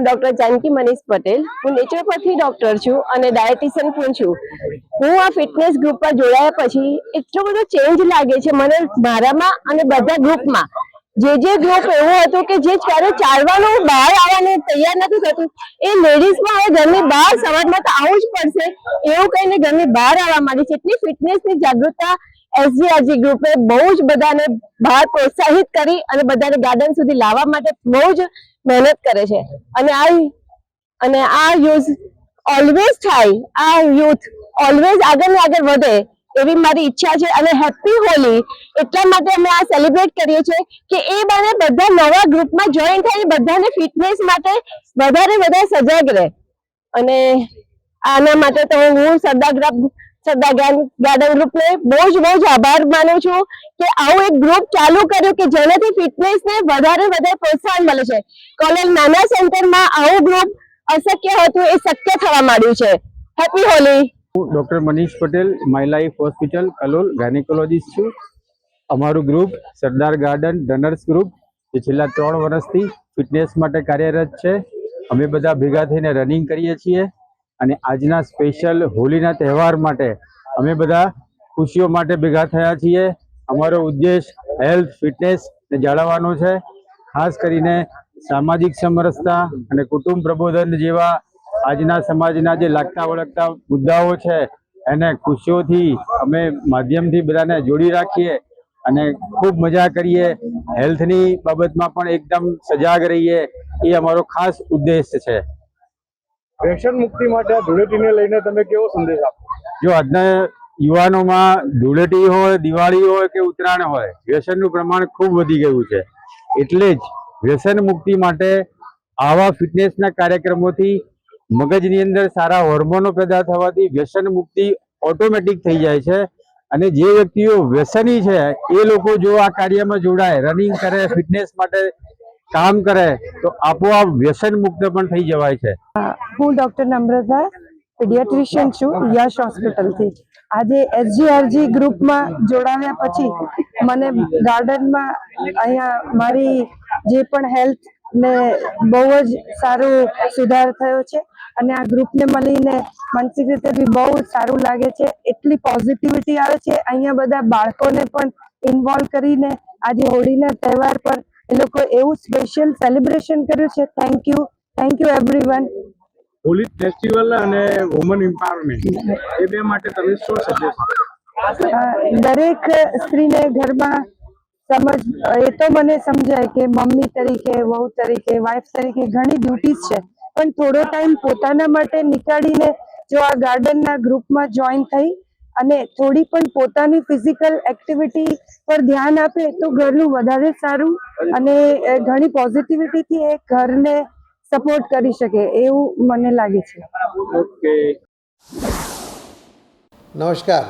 હું ડોક્ટર જાનકી મનીષ પટેલ. હું naturopathy doctor છું અને ડાયટિશિયન પણ છું. હું આ ફિટનેસ ગ્રુપમાં જોડાયા પછી એટલો બધો ચેન્જ લાગે છે મને મારામાં અને બધા ગ્રુપમાં જે જે ગ્રુપ એવું હતું કે જે ક્યારે ચાલવાનું બહાર આવવાનું તૈયાર નથી થતું. એ લેડીઝમાં હવે ઘરની બહાર સમાજમાં તો આવવું જ પડશે. એવું કહીને ઘરની બહાર આવવા માંડી છે. એટલી ફિટનેસની જાગૃતતા એસજીઆરજી ગ્રુપે બહુ જ બધાને બહાર પ્રોત્સાહિત કરી અને બધાને ગાર્ડન સુધી લાવવા માટે બહુ જ મહેનત કરે છે. અને આ અને આ યુઝ ઓલવેઝ થાય. આ યુથ ઓલવેઝ આગળ આગળ વધે એવી મારી ઈચ્છા છે અને હેપી હોલી. એટલા માટે અમે આ સેલિબ્રેટ કરીએ છીએ કે એ બને બધા નવા ગ્રુપમાં જોઈન થઈ બધાને ફિટનેસ માટે વધારે વધારે સજાગ રહે. અને આના માટે તો હું સરદાર ગ્રુપ સરદાર ગાર્ડન ગ્રુપને બહુ જ બહુ જ આભાર માનું છું કે આવું એક ગ્રુપ ચાલુ કર્યું કે જેનાથી ફિટનેસને વધારે વધારે પ્રોત્સાહન મળે છે. કોલેજ નાના સેન્ટરમાં આવું ગ્રુપ અશક્ય હતું એ શક્ય થવા માંડ્યું છે. હેપી હોલી હું doctor Manish Patel my life hospital Kalol gynaecologist છું. અમારું group Sardar garden runners group જે છેલ્લા ત્રણ વર્ષથી ફિટનેસ માટે કાર્યરત છે. અમે બધા ભેગા થઈને રનિંગ કરીએ છીએ. અને આજના સ્પેશિયલ હોલીના તહેવાર માટે અમે બધા ખુશીઓ માટે ભેગા થયા છીએ. અમારો ઉદ્દેશ હેલ્થ ફિટનેસ ને જાળવવાનો છે. ખાસ કરીને સામાજિક સમરસતા અને કુટુંબ પ્રબોધન જેવા આજના સમાજના જે લાગતા વળગતા મુદ્દાઓ છે, એને ખુશીઓથી અમે માધ્યમથી બધાને જોડી રાખીએ અને ખૂબ મજા કરીએ. હેલ્થની બાબતમાં પણ એકદમ સજાગ રહીએ, એ અમારો ખાસ ઉદ્દેશ છે. વ્યસન મુક્તિ માટે આ ધૂળેટીને લઈને તમે કેવો સંદેશ આપો? જો આજના યુવાનોમાં ધૂળેટી હોય, દિવાળી હોય કે ઉત્તરાયણ હોય વ્યસનનું પ્રમાણ ખૂબ વધી ગયું છે. એટલે જ વ્યસન મુક્તિ માટે આવા ફિટનેસના કાર્યક્રમોથી મગજની અંદર સારા હોર્મોનો પેદા થવાથી વ્યસન મુક્તિ ઓટોમેટિક થઈ જાય છે. અને જે વ્યક્તિઓ વ્યસની છે, એ લોકો જો આ કાર્યમાં જોડાય, રનિંગ કરે, ફિટનેસ માટે કામ કરે, તો આપોઆપ વ્યસન મુક્ત પણ થઈ જવાય છે. હું ડૉક્ટર નમ્રતા, પીડિયાટ્રિશિયન છું, યશ હોસ્પિટલથી. આજે એસજીઆરજી ગ્રુપમાં જોડાવ્યા પછી મને ગાર્ડનમાં અહીંયા મારી જે પણ હેલ્થ ને બહુ જ સારું સુધાર થયો છે અને આ ગ્રુપને મળીને માનસિક રીતે બી બહુ સારું લાગે છે. એટલી પોઝિટિવિટી આવે છે. અહીંયા બધા બાળકોને પણ ઇન્વોલ્વ કરીને આજે હોળીના તહેવાર પર એ લોકો એવું સ્પેશિયલ સેલિબ્રેશન કર્યું છે. Thank you thank you everyone Holi festival અને વુમન એમ્પાવરમેન્ટ એ બે માટે તમે શું સંદેશ દરેક સ્ત્રીને ઘરમાં સમજ એ તો મને સમજાય કે મમ્મી તરીકે વહુ તરીકે વાઇફ તરીકે ઘણી ડ્યુટીઝ છે. પણ થોડો ટાઈમ પોતાના માટે નીકાળીને જો આ ગાર્ડનના ગ્રુપમાં જોઈન થઈ અને થોડી પણ પોતાની ફિઝિકલ એક્ટિવિટી પર ધ્યાન આપે તો ઘરનું વધારે સારું અને ઘણી પોઝિટિવિટીથી એ ઘરને સપોર્ટ કરી શકે એવું મને લાગે છે. ઓકે. નમસ્કાર.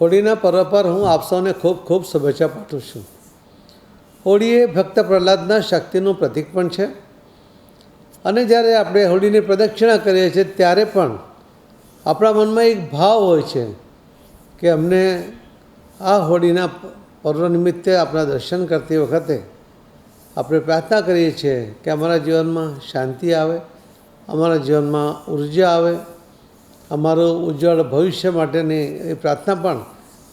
હોળીના પર્વ પર હું આપ સૌને ખૂબ ખૂબ શુભેચ્છા પાઠવું છું. હોળી એ ભક્ત પ્રહલાદના શક્તિનું પ્રતીક પણ છે. અને જ્યારે આપણે હોળીની પ્રદક્ષિણા કરીએ છીએ ત્યારે પણ આપણા મનમાં એક ભાવ હોય છે કે અમને આ હોળીના પર્વ નિમિત્તે આપણા દર્શન કરતી વખતે આપણે પ્રાર્થના કરીએ છીએ કે અમારા જીવનમાં શાંતિ આવે, અમારા જીવનમાં ઊર્જા આવે, અમારું ઉજ્જવળ ભવિષ્ય માટેની એ પ્રાર્થના પણ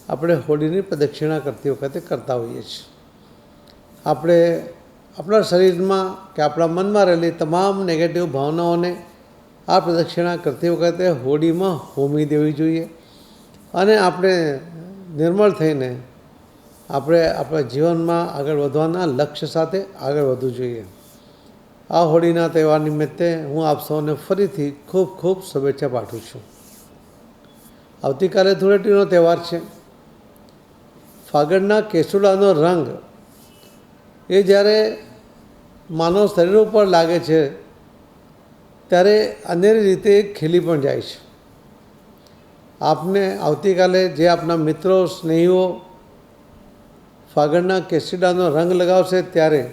આપણે હોળીની પ્રદક્ષિણા કરતી વખતે કરતા હોઈએ છીએ. આપણે આપણા શરીરમાં કે આપણા મનમાં રહેલી તમામ નેગેટિવ ભાવનાઓને આ પ્રદક્ષિણા કરતી વખતે હોળીમાં હોમી દેવી જોઈએ અને આપણે નિર્મળ થઈને આપણે આપણા જીવનમાં આગળ વધવાના લક્ષ્ય સાથે આગળ વધવું જોઈએ. આ હોળીના તહેવાર નિમિત્તે હું આપ સૌને ફરીથી ખૂબ ખૂબ શુભેચ્છા પાઠવું છું. આવતીકાલે ધૂળેટીનો તહેવાર છે. ફાગણના કેસુડાનો રંગ એ જ્યારે માનવ શરીર ઉપર લાગે છે ત્યારે અનેરી રીતે ખીલી પણ જાય છે. આપને આવતીકાલે જે આપના મિત્રો, સ્નેહીઓ ફાગણના કેસીડાનો રંગ લગાવશે ત્યારે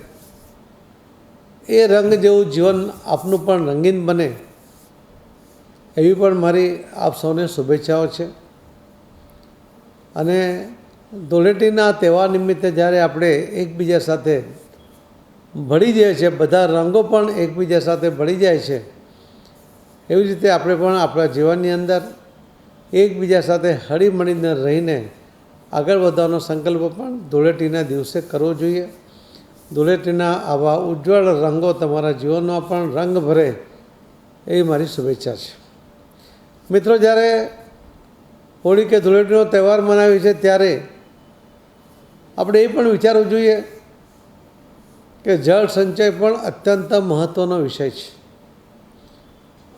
એ રંગ જેવું જીવન આપનું પણ રંગીન બને એવી પણ મારી આપ સૌને શુભેચ્છાઓ છે. અને ધૂળેટીના તહેવાર નિમિત્તે જ્યારે આપણે એકબીજા સાથે ભળી જાય છે બધા રંગો પણ એકબીજા સાથે ભળી જાય છે એવી રીતે આપણે પણ આપણા જીવનની અંદર એકબીજા સાથે હળીમળીને રહીને આગળ વધવાનો સંકલ્પ પણ ધૂળેટીના દિવસે કરવો જોઈએ. ધૂળેટીના આવા ઉજ્જવળ રંગો તમારા જીવનમાં પણ રંગ ભરે એવી મારી શુભેચ્છા છે. મિત્રો, જ્યારે હોળી કે ધૂળેટીનો તહેવાર મનાવીએ છીએ ત્યારે આપણે એ પણ વિચારવું જોઈએ કે જળ સંચય પણ અત્યંત મહત્ત્વનો વિષય છે.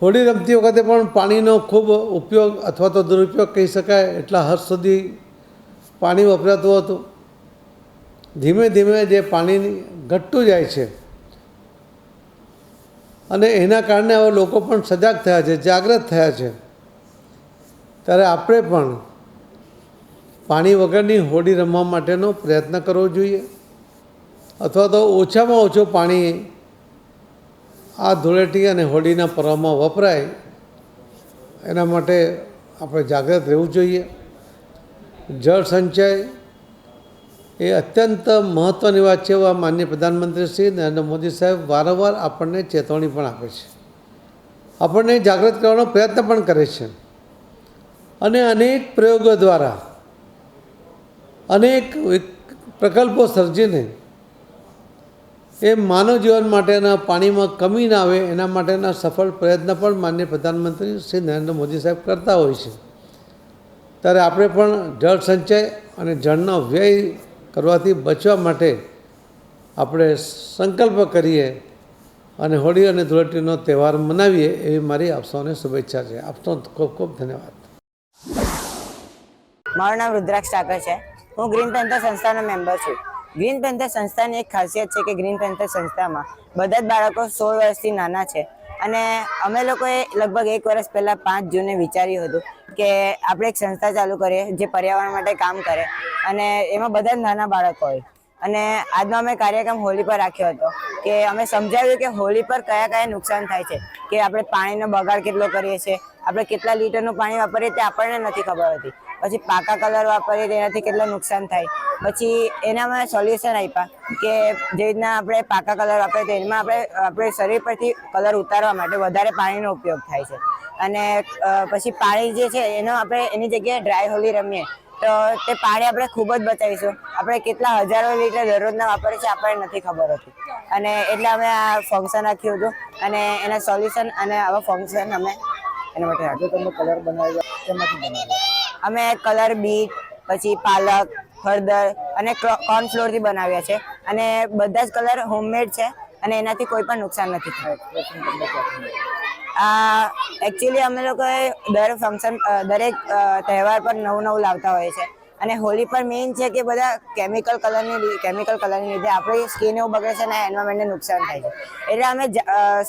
હોળી રમતી વખતે પણ પાણીનો ખૂબ ઉપયોગ અથવા તો દુરુપયોગ કહી શકાય એટલા હદ સુધી પાણી વપરાતું હતું. ધીમે ધીમે જે પાણી ઘટતું જાય છે અને એના કારણે હવે લોકો પણ સજાગ થયા છે જાગૃત થયા છે. ત્યારે આપણે પણ પાણી વગરની હોળી રમવા માટેનો પ્રયત્ન કરવો જોઈએ અથવા તો ઓછામાં ઓછું પાણી આ ધૂળેટી અને હોળીના પર્વમાં વપરાય, એના માટે આપણે જાગૃત રહેવું જોઈએ. જળ સંચય એ અત્યંત મહત્ત્વની વાત છે એવા માન્ય પ્રધાનમંત્રી શ્રી નરેન્દ્ર મોદી સાહેબ વારંવાર આપણને ચેતવણી પણ આપે છે. આપણને જાગૃત કરવાનો પ્રયત્ન પણ કરે છે. અને અનેક પ્રયોગો દ્વારા અનેક પ્રકલ્પો સર્જીને એ માનવ જીવન માટેના પાણીમાં કમી ના આવે, એના માટેના સફળ પ્રયત્ન પણ માનનીય પ્રધાનમંત્રી શ્રી નરેન્દ્ર મોદી સાહેબ કરતા હોય છે. ત્યારે આપણે પણ જળ સંચય અને જળનો વ્યય કરવાથી બચવા માટે આપણે સંકલ્પ કરીએ અને હોળી અને ધૂળેટીનો તહેવાર મનાવીએ એવી મારી આપ સૌને શુભેચ્છા છે. આપસો ખૂબ ખૂબ ધન્યવાદ. મારું નામ રુદ્રાક્ષ ઠાકર છે. હું ગ્રીન પેન્થર સંસ્થાનો મેમ્બર છું. ગ્રીન પેન્થર સંસ્થાની એક ખાસિયત છે કે ગ્રીન પેન્થર સંસ્થામાં બધા જ બાળકો સોળ વર્ષથી નાના છે. અને અમે લોકોએ લગભગ એક વર્ષ પહેલાં પાંચ જૂને વિચાર્યું હતું કે આપણે એક સંસ્થા ચાલુ કરીએ જે પર્યાવરણ માટે કામ કરે. અને એમાં બધા જ નાના બાળકો હોય. અને આજનો અમે કાર્યક્રમ હોળી પર રાખ્યો હતો કે અમે સમજાવ્યું કે હોળી પર કયા કયા નુકસાન થાય છે. કે આપણે પાણીનો બગાડ કેટલો કરીએ છીએ, આપણે કેટલા લીટરનું પાણી વાપરીએ તે આપણને નથી ખબર હોતી. પછી પાકા કલર વાપરીએ તેનાથી કેટલું નુકસાન થાય. પછી એનામાં સોલ્યુશન આપ્યા કે જે રીતના આપણે પાકા કલર વાપરીએ તો એમાં આપણે આપણે શરીર પરથી કલર ઉતારવા માટે વધારે પાણીનો ઉપયોગ થાય છે. અને પછી પાણી જે છે એનો આપણે એની જગ્યાએ ડ્રાય હોલી રમીએ તો તે પાણી આપણે ખૂબ જ બચાવીશું. આપણે કેટલા હજારો લીટર દરરોજના વાપરીએ છીએ આપણને નથી ખબર હોતી. અને એટલે અમે આ ફંક્શન રાખ્યું હતું અને એના સોલ્યુશન અને આવા ફંક્શન અમે એના માટે રાખ્યું. તમે કલર બનાવ્યા કેમાંથી બનાવ્યા. અમે કલર બીટ, પછી પાલક, હળદર અને કોર્નફ્લોરથી બનાવ્યા છે. અને બધા જ કલર હોમમેડ છે અને એનાથી કોઈ પણ નુકસાન નથી થયું. આ એકચ્યુઅલી અમે લોકોએ દર ફંક્શન દરેક તહેવાર પર નવું નવું લાવતા હોઈએ છે. અને હોળી પર મેઇન છે કે બધા કેમિકલ કલરની કેમિકલ કલરની લીધે આપણી સ્કિન એવું બગડે છે અને એન્વાયરમેન્ટને નુકસાન થાય છે. એટલે અમે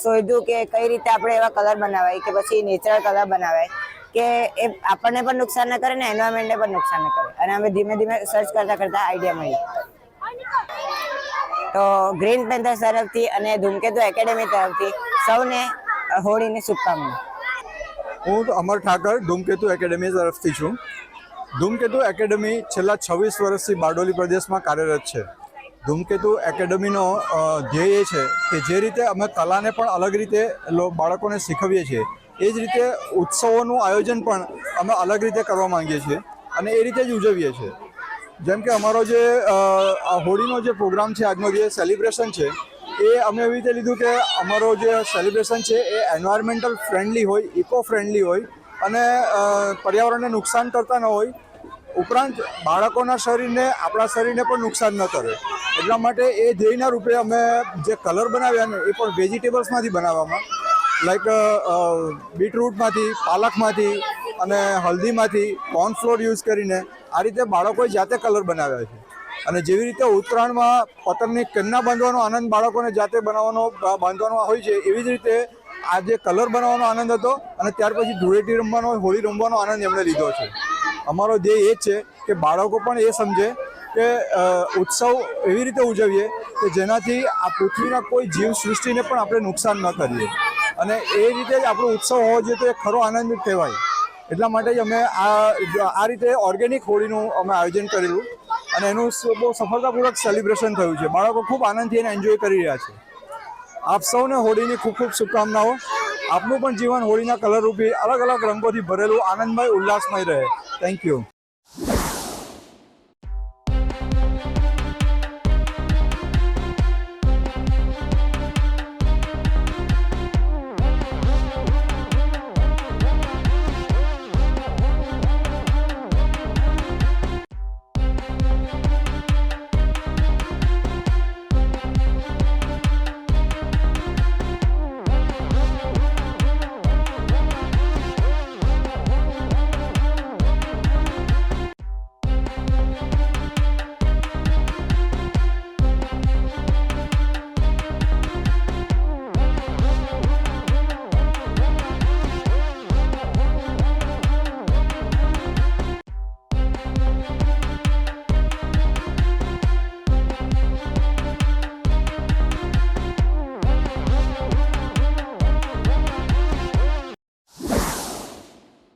શોધ્યું કે કઈ રીતે આપણે એવા કલર બનાવાય કે પછી નેચરલ કલર બનાવાય. કે એ આપણને પણ નુકસાન ન કરે ને એન્વાયરમેન્ટને પણ નુકસાન ન કરે. અને અમે ધીમે ધીમે સર્ચ કરતા કરતા આઈડિયા મળી તો ગ્રીન પેન્થર તરફથી અને ધૂમકેતુ એકેડેમી તરફથી સૌને હોળીની શુભકામના. હું અમર ઠાકર, ધૂમકેતુ એકેડેમી તરફથી છું. ધૂમકેતુ એકેડેમી છેલ્લા છવ્વીસ વર્ષથી બારડોલી પ્રદેશમાં કાર્યરત છે. ધૂમકેતુ એકેડેમીનો ધ્યેય એ છે કે જે રીતે અમે કલાને પણ અલગ રીતે બાળકોને શીખવીએ છીએ એ જ રીતે ઉત્સવોનું આયોજન પણ અમે અલગ રીતે કરવા માંગીએ છીએ અને એ રીતે જ ઉજવીએ છીએ. જેમ કે અમારો જે હોળીનો જે પ્રોગ્રામ છે, આજનો જે સેલિબ્રેશન છે, એ અમે એવી રીતે લીધું કે અમારો જે સેલિબ્રેશન છે, એ એન્વાયરમેન્ટલ ફ્રેન્ડલી હોય ઇકો ફ્રેન્ડલી હોય અને પર્યાવરણને નુકસાન કરતા ન હોય. ઉપરાંત બાળકોના શરીરને, આપણા શરીરને પણ નુકસાન ન કરે. એટલા માટે એ ધ્યેયના રૂપે અમે જે કલર બનાવ્યા ને, એ પણ વેજીટેબલ્સમાંથી બનાવવામાં. લાઈક બીટરૂટમાંથી પાલકમાંથી અને હલ્દીમાંથી કોર્નફ્લોર યુઝ કરીને આ રીતે બાળકોએ જાતે કલર બનાવ્યા છે. અને જેવી રીતે ઉત્તરાયણમાં પતંગની કન્ના બાંધવાનો આનંદ બાળકોને જાતે બનાવવાનો બાંધવાનો હોય છે, એવી જ રીતે આ જે કલર બનાવવાનો આનંદ હતો અને ત્યાર પછી ધૂળેટી રમવાનો, હોળી રમવાનો આનંદ એમણે લીધો છે. અમારો ધ્યેય એ જ છે કે બાળકો પણ એ સમજે કે ઉત્સવ એવી રીતે ઉજવીએ કે જેનાથી આ પૃથ્વીના કોઈ જીવ સૃષ્ટિને પણ આપણે નુકસાન ન કરીએ. અને એ રીતે જ આપણો ઉત્સવ હોવો જોઈએ તો એ ખરો આનંદિત કહેવાય. એટલા માટે જ અમે આ આ રીતે ઓર્ગેનિક હોળીનું અમે આયોજન કરેલું અને એનું બહુ સફળતાપૂર્વક સેલિબ્રેશન થયું છે. બાળકો ખૂબ આનંદથી એને એન્જોય કરી રહ્યા છે. આપ સૌને હોળીની ખૂબ ખૂબ શુભકામનાઓ. આપનું પણ જીવન હોળીના કલરરૂપી અલગ અલગ રંગોથી ભરેલું આનંદમય, ઉલ્લાસમય રહે. Thank you